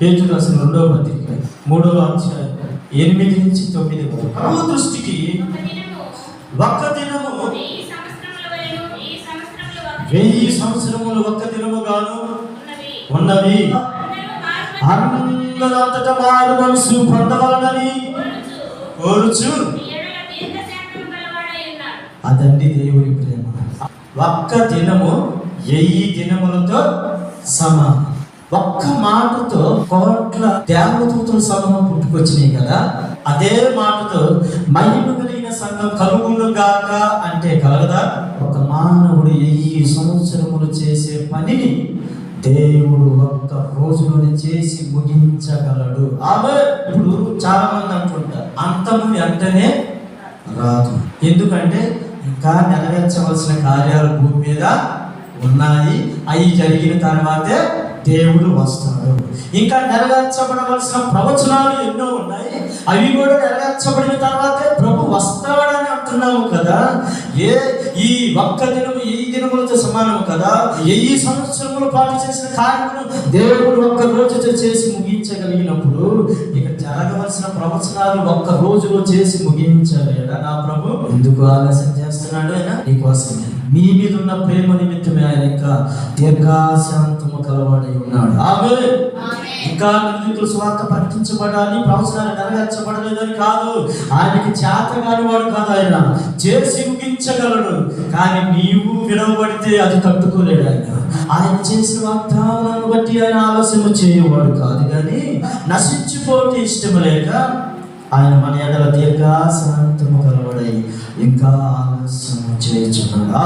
Page రాసిన రెండవ పత్రిక మూడవ అధ్యాయం ఎనిమిది నుంచి తొమ్మిది. ప్రభు దృష్టికి ఒక్క దినము వెయ్యి సంవత్సరముల ఒక్క దినముగాను ఉన్నవి. ఉన్నవి అందరూ మారు మనసు పొందవలనని కోరుచు. అదండి దేవుని ప్రేమ ఒక్క దినము వెయ్యి దినములతో సమానం ఒక్క మాటతో కోట్ల దేవదూతుల సంఘం పుట్టుకొచ్చినాయి కదా అదే మాటతో మహిమ కలిగిన సంఘం కలుగును గాక అంటే కలగదా? ఒక మానవుడు వెయ్యి సంవత్సరములు చేసే పనిని దేవుడు ఒక్క రోజులోనే చేసి ముగించగలడు. అవే ఇప్పుడు చాలా మంది అంటుంటారు అంతము వెంటనే రాదు. ఎందుకంటే ఇంకా నెరవేర్చవలసిన కార్యాలు భూమి మీద ఉన్నాయి. అవి జరిగిన తర్వాతే దేవుడు వస్తాడు. ఇంకా నెరవేర్చబడవలసిన ప్రవచనాలు ఎన్నో ఉన్నాయి. అవి కూడా నెరవేర్చబడిన తర్వాతే ప్రభు వస్తాడని అంటున్నావు కదా. ఏ ఈ ఒక్క దినము ఈ దినములతో సమానం కదా? ఈ సంవత్సరముల పాటు చేసిన కార్యములు దేవుడు ఒక్క రోజుతో చేసి ముగించగలిగినప్పుడు ఇక జరగవలసిన ప్రవచనాలు ఒక్క రోజులో చేసి ముగించలేడా నా ప్రభు? ఎందుకు ఆలస్యం చేస్తున్నాడు ఆయన? నీకోసమే నీ మీద ఉన్న ప్రేమ నిమిత్తమే ఆయన ఇంకా దీర్ఘశాంతము కలవాడై ఉన్నాడు. ఆమె ఇంకా నిర్మితులు స్వార్థ ప్రకటించబడాలి ప్రవచనాలు నెరవేర్చబడలేదని కాదు. ఆయనకి చేత కాని వాడు కాదు ఆయన. చేసి ముగించగలడు కానీ నీవు విడవబడితే అది తట్టుకోలేడు ఆయన. ఆయన చేసిన వాగ్దానాలను బట్టి ఆయన ఆలస్యం చేయవాడు కాదు కానీ నశించిపోతే ఇష్టం లేక ఆయన మన ఎడల దీర్ఘాశాంతము కలవడై ఇంకా ఆలస్యం చేయుచున్నాడు.